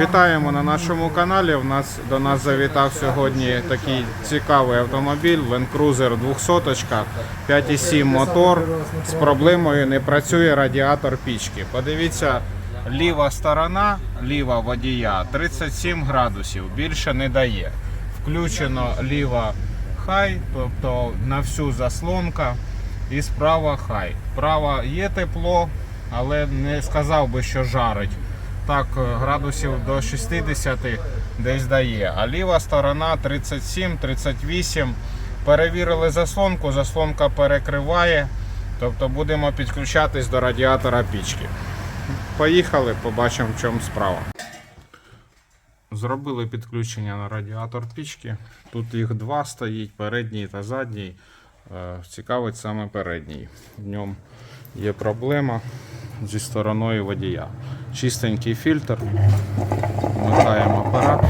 Вітаємо на нашому каналі. У нас до нас завітав сьогодні такий цікавий автомобіль Land Cruiser 200 5,7 мотор. З проблемою не працює радіатор пічки. Подивіться, ліва сторона, ліва водія 37 градусів. Більше не дає. Включено ліва хай, тобто на всю заслонка. І справа хай. Права є тепло, але не сказав би, що жарить. Так, е, градусів до 60 десь дає. А ліва сторона 37-38. Перевірили заслонку, заслонка перекриває. Тобто будемо підключатись до радіатора пічки. Поїхали, побачимо, в чому справа. Зробили підключення на радіатор пічки. Тут їх два стоїть, передній та задній. Е, Цікавить саме передній. В ньому є проблема зі стороною водія. Чистенький фільтр. Вмикаємо апарат.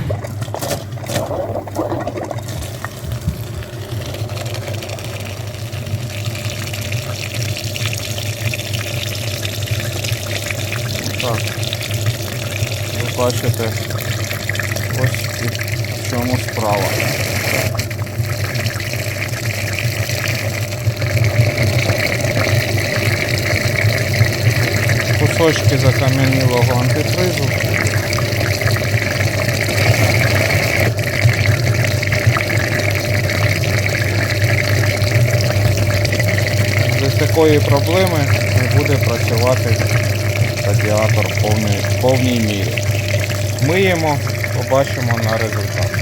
Так. Ви бачите, ось в чому справа. Кусочки закам'янілого антифризу. Без такої проблеми не буде працювати радіатор в повній, в повній мірі. Миємо, побачимо на результат.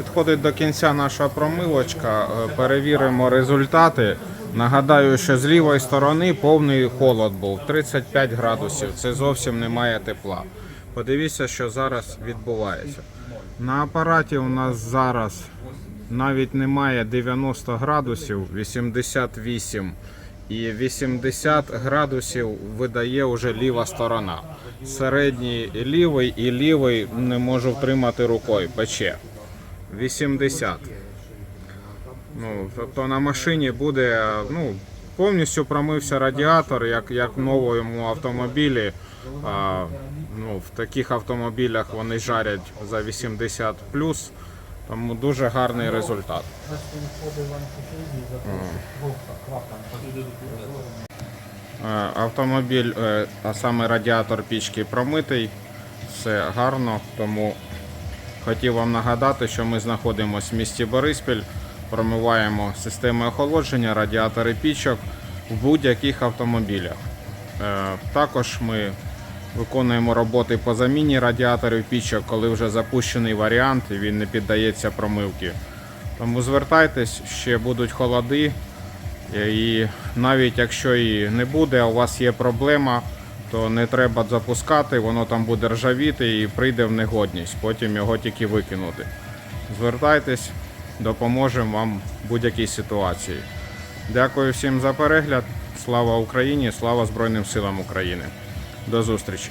Підходить до кінця наша промивочка. Е, Перевіримо результати. Нагадаю, що з лівої сторони повний холод був 35 градусів. Це зовсім немає тепла. Подивіться, що зараз відбувається. На апараті у нас зараз навіть немає 90 градусів, 88 і 80 градусів видає вже ліва сторона. Середній лівий і лівий не можу втримати рукою, пече. 80. Ну, тобто на машині буде ну, повністю промився радіатор, як, як в новому автомобілі. А, ну, в таких автомобілях вони жарять за 80 тому дуже гарний результат. Автомобіль, е, а саме радіатор пічки промитий, все гарно, тому Хотів вам нагадати, що ми знаходимося в місті Бориспіль, промиваємо системи охолодження, радіатори пічок в будь-яких автомобілях. Е, Також ми виконуємо роботи по заміні радіаторів пічок, коли вже запущений варіант і він не піддається промивці. Тому звертайтесь, ще будуть холоди. І навіть якщо і не буде, а у вас є проблема, то не треба запускати, воно там буде ржавіти і прийде в негодність, потім його тільки викинути. Звертайтесь, допоможемо вам в будь-якій ситуації. Дякую всім за перегляд. Слава Україні! Слава Збройним силам України! До зустрічі!